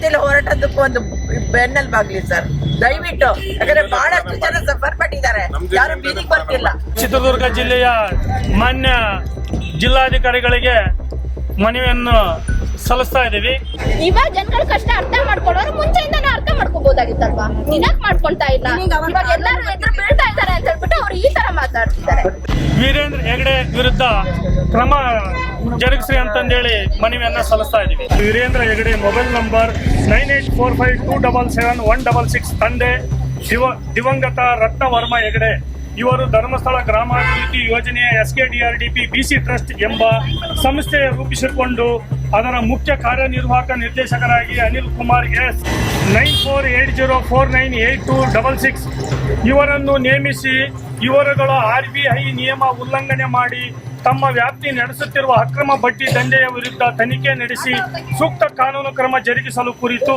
ರೀತಿಯಲ್ಲಿ ಹೋರಾಟದಕ್ಕೂ ಒಂದು ಬೆನ್ನೆಲುಬಾಗ್ಲಿ ಸರ್. ದಯವಿಟ್ಟು. ಯಾಕಂದ್ರೆ ಬಹಳಷ್ಟು ಜನ ಸಫರ್ ಪಟ್ಟಿದ್ದಾರೆ ಯಾರು ಬೀದಿಗೆ ಬರ್ತಿಲ್ಲ. ಚಿತ್ರದುರ್ಗ ಜಿಲ್ಲೆಯ ಮಾನ್ಯ ಜಿಲ್ಲಾಧಿಕಾರಿಗಳಿಗೆ ಮನವಿಯನ್ನು ಸಲ್ಲಿಸ್ತಾ ಇದ್ದೀವಿ. ಇವಾಗ ಜನಗಳ ಕಷ್ಟ ಅರ್ಥ ಮಾಡ್ಕೊಳ್ಳೋರು ಮುಂಚೆಯಿಂದಾನೇ ಅರ್ಥ ಮಾಡ್ಕೋಬಹುದಾಗಿತ್ತಲ್ವಾ ನಿನಕ್ ಮಾಡ್ಕೊಳ್ತಾ ಇಲ್ಲ. ಇವಾಗ ಎಲ್ಲರೂ ಎದುರು ಬೀಳ್ತಾ ಇದ್ದಾರೆ ಅಂತ ಹೇಳ್ಬಿಟ್ಟು ಅವ್ರು ಈ ತರ ಮಾತಾಡ್ತಿದ್ದಾರೆ. ವೀರೇಂದ್ರ ಹೆಗಡೆ ವಿರುದ್ಧ ಕ್ರಮ ಜರುಗಿಸ್ರಿ ಅಂತಂದೇಳಿ ಮನವಿಯನ್ನ ಸಲ್ಲಿಸ್ತಾ ಇದ್ದೀವಿ. Veerendra Hegde mobile number nine eight four five two double seven one double six ತಂದೆ ದಿವ ದಿವಂಗತ ರತ್ನವರ್ಮ ಹೆಗಡೆ. ಇವರು ಧರ್ಮಸ್ಥಳ ಗ್ರಾಮಾಭಿವೃದ್ಧಿ ಯೋಜನೆಯ S K D R D P BC trust ಎಂಬ ಸಂಸ್ಥೆ ರೂಪಿಸಿಕೊಂಡು ಅದರ ಮುಖ್ಯ ಕಾರ್ಯನಿರ್ವಾಹಕ ನಿರ್ದೇಶಕರಾಗಿ Anil Kumar S nine four eight zero four nine eight two double six. ಇವರನ್ನು ನೇಮಿಸಿ ಇವರುಗಳು ಆರ್ ಬಿ ಐ ನಿಯಮ ಉಲ್ಲಂಘನೆ ಮಾಡಿ ತಮ್ಮ ವ್ಯಾಪ್ತಿ ನಡೆಸುತ್ತಿರುವ ಅಕ್ರಮ ಬಡ್ಡಿ ದಂಧೆಯ ವಿರುದ್ಧ ತನಿಖೆ ನಡೆಸಿ ಸೂಕ್ತ ಕಾನೂನು ಕ್ರಮ ಜರುಗಿಸಲು ಕುರಿತು